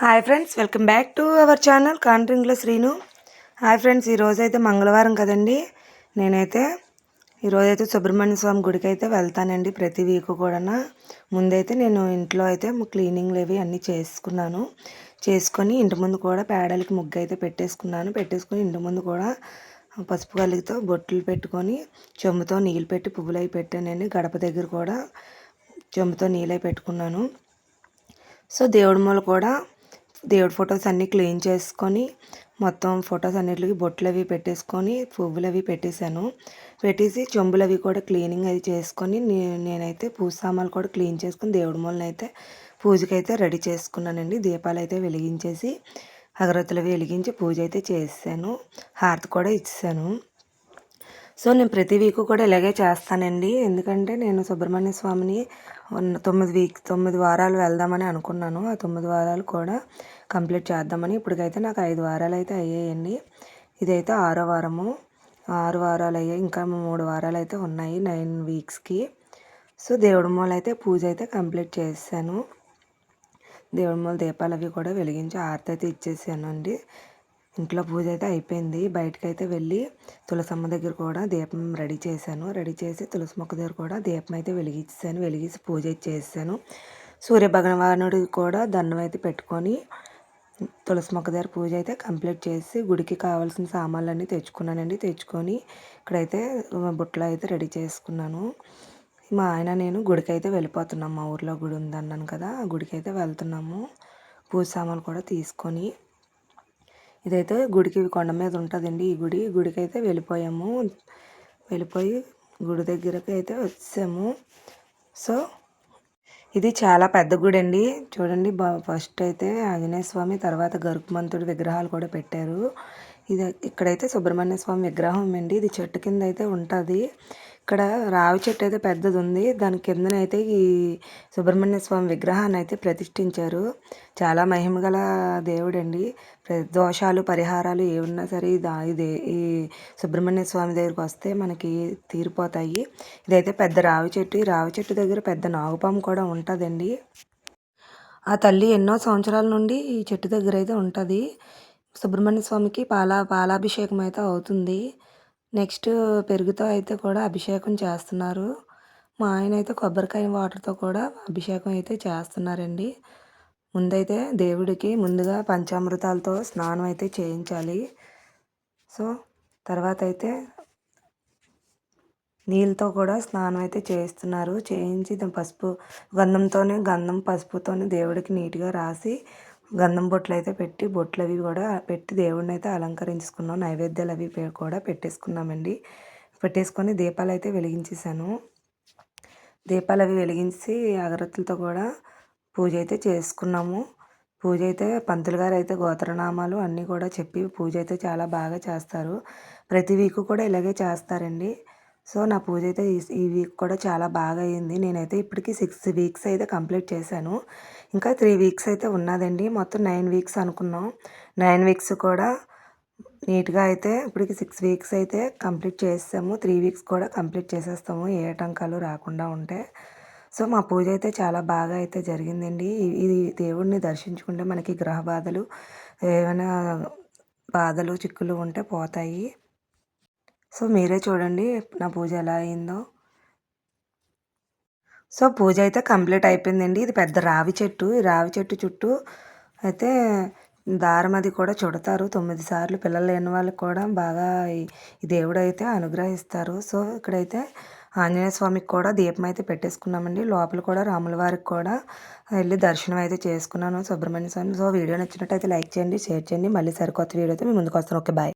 Hi friends welcome back to our channel కాంట్రింగ్లో Srinu. Hi friends ఈరోజు అయితే మంగళవారం కదండి. నేనైతే ఈరోజైతే సుబ్రహ్మణ్య స్వామి గుడికి అయితే వెళ్తానండి ప్రతి వీక్ కూడా ముందైతే నేను ఇంట్లో అయితే క్లీనింగ్లు అవి అన్నీ చేసుకున్నాను. చేసుకొని ఇంటి ముందు కూడా పేడలకి ముగ్గు అయితే పెట్టేసుకున్నాను. పెట్టేసుకొని ఇంటి ముందు కూడా పసుపు కలిగితో బొట్లు పెట్టుకొని చెంబుతో నీళ్ళు పెట్టి పువ్వులు అవి పెట్టానండి. గడప దగ్గర కూడా చెంబుతో నీళ్ళు పెట్టుకున్నాను. సో దేవుడి మూల కూడా దేవుడి ఫొటోస్ అన్నీ క్లీన్ చేసుకొని మొత్తం ఫొటోస్ అన్నిటికి బొట్లు అవి పెట్టేసుకొని పువ్వులు అవి పెట్టేశాను. పెట్టేసి చెంబులు అవి కూడా క్లీనింగ్ అది చేసుకొని నేనైతే పూజ సామాన్లు కూడా క్లీన్ చేసుకొని దేవుడి మూలన అయితే పూజకైతే రెడీ చేసుకున్నానండి. దీపాలు అయితే వెలిగించేసి అగరత్తులు వెలిగించి పూజ అయితే చేసాను హారతి కూడా ఇచ్చాను సో నేను ప్రతి వీక్ కూడా ఇలాగే చేస్తానండి. ఎందుకంటే నేను సుబ్రహ్మణ్య స్వామిని తొమ్మిది వీక్ తొమ్మిది వారాలు వెళ్దామని అనుకున్నాను. ఆ తొమ్మిది వారాలు కూడా కంప్లీట్ చేద్దామని ఇప్పటికైతే నాకు ఐదు వారాలు అయితే అయ్యాయండి. ఇదైతే ఆరో వారము. ఆరు వారాలు అయ్యాయి. ఇంకా మూడు వారాలు అయితే ఉన్నాయి నైన్ వీక్స్కి. సో దేవుడి మూల అయితే పూజ అయితే కంప్లీట్ చేశాను. దేవుడి మూల దీపాలు అవి కూడా వెలిగించి ఆరతి అయితే ఇచ్చేసాను అండి ఇంట్లో పూజ అయితే అయిపోయింది. బయటకు అయితే వెళ్ళి తులసమ్మ దగ్గర కూడా దీపం రెడీ చేశాను. రెడీ చేసి తులసి మొక్క దగ్గర కూడా దీపం అయితే వెలిగించాను వెలిగించి పూజ చేశాను. సూర్య భగవానుడి కూడా దండం అయితే పెట్టుకొని తులసి మొక్క దగ్గర పూజ అయితే కంప్లీట్ చేసి గుడికి కావాల్సిన సామాన్లన్నీ తెచ్చుకున్నానండి. తెచ్చుకొని ఇక్కడైతే బుట్టలు అయితే రెడీ చేసుకున్నాను. మా ఆయన నేను గుడికి అయితే వెళ్ళిపోతున్నాం. మా ఊర్లో గుడి ఉందన్నాను కదా గుడికి అయితే వెళ్తున్నాము. పూజ సామాన్లు కూడా తీసుకొని ఇదైతే గుడికి కొండ మీద ఉంటుందండి ఈ గుడి. గుడికి అయితే వెళ్ళిపోయాము. వెళ్ళిపోయి గుడి దగ్గరకు అయితే వచ్చాము. సో ఇది చాలా పెద్ద గుడి అండి. చూడండి ఫస్ట్ అయితే ఆంజనేయ స్వామి తర్వాత గరుకుమంతుడి విగ్రహాలు కూడా పెట్టారు. ఇది ఇక్కడైతే సుబ్రహ్మణ్య స్వామి విగ్రహం అండి. ఇది చెట్టు కింద అయితే ఉంటుంది. ఇక్కడ రావి చెట్టు అయితే పెద్దది ఉంది దాని కిందనైతే ఈ సుబ్రహ్మణ్య స్వామి విగ్రహాన్ని అయితే ప్రతిష్ఠించారు. చాలా మహిమగల దేవుడండి. దోషాలు పరిహారాలు ఏమున్నా సరే ఇది ఈ సుబ్రహ్మణ్య స్వామి దగ్గరికి వస్తే మనకి తీరిపోతాయి. ఇదైతే పెద్ద రావి చెట్టు. ఈ రావి చెట్టు దగ్గర పెద్ద నాగుపాము కూడా ఉంటుందండి. ఆ తల్లి ఎన్నో సంవత్సరాల నుండి ఈ చెట్టు దగ్గర అయితే ఉంటుంది. సుబ్రహ్మణ్య స్వామికి పాల పాలాభిషేకం అయితే అవుతుంది. నెక్స్ట్ పెరుగుతో అయితే కూడా అభిషేకం చేస్తున్నారు. మా ఆయన అయితే కొబ్బరికాయ వాటర్తో కూడా అభిషేకం అయితే చేస్తున్నారండి. ముందైతే దేవుడికి ముందుగా పంచామృతాలతో స్నానం అయితే చేయించాలి. సో తర్వాత అయితే నీళ్ళతో కూడా స్నానం అయితే చేయిస్తున్నారు. చేయించి పసుపు గంధంతోనే గంధం పసుపుతోనే దేవుడికి నీట్గా రాసి గంధం బొట్లు అయితే పెట్టి బొట్లు అవి కూడా పెట్టి దేవుడిని అయితే అలంకరించుకున్నాం. నైవేద్యాలు అవి కూడా పెట్టేసుకున్నామండి. పెట్టేసుకొని దీపాలు అయితే వెలిగించేసాను దీపాలు అవి వెలిగించి అగరత్తులతో కూడా పూజ అయితే చేసుకున్నాము. పూజ అయితే పంతులు గారు అయితే గోత్రనామాలు అన్నీ కూడా చెప్పి పూజ అయితే చాలా బాగా చేస్తారు. ప్రతి వీక్ కూడా ఇలాగే చేస్తారండి. సో నా పూజ అయితే ఈ వీక్ కూడా చాలా బాగా అయింది. నేనైతే ఇప్పటికి సిక్స్ వీక్స్ అయితే కంప్లీట్ చేశాను. ఇంకా త్రీ వీక్స్ అయితే ఉన్నదండి. మొత్తం నైన్ వీక్స్ అనుకున్నాం. నైన్ వీక్స్ కూడా నీట్గా అయితే ఇప్పటికి సిక్స్ వీక్స్ అయితే కంప్లీట్ చేసాము త్రీ వీక్స్ కూడా కంప్లీట్ చేసేస్తాము. ఏ ఆటంకాలు రాకుండా ఉంటే. సో మా పూజ అయితే చాలా బాగా అయితే జరిగిందండి. ఇది దేవుడిని దర్శించుకుంటే మనకి గ్రహ బాధలు ఏమైనా బాధలు చిక్కులు ఉంటే పోతాయి. సో మీరే చూడండి నా పూజ ఎలా అయిందో. సో పూజ అయితే కంప్లీట్ అయిపోయిందండి. ఇది పెద్ద రావి చెట్టు. ఈ రావి చెట్టు చుట్టూ అయితే దారం అది కూడా చుడతారు. తొమ్మిది సార్లు పిల్లలు లేని వాళ్ళకి కూడా బాగా ఈ దేవుడు అయితే అనుగ్రహిస్తారు. సో ఇక్కడైతే ఆంజనేయ స్వామికి కూడా దీపం అయితే పెట్టేసుకున్నామండి. లోపల కూడా రాముల వారికి కూడా వెళ్ళి దర్శనం అయితే చేసుకున్నాను సుబ్రహ్మణ్య స్వామి. సో వీడియో నచ్చినట్టయితే లైక్ చేయండి షేర్ చేయండి. మళ్ళీ సరికొత్త వీడియోతో మీ ముందుకు వస్తాను. Okay bye.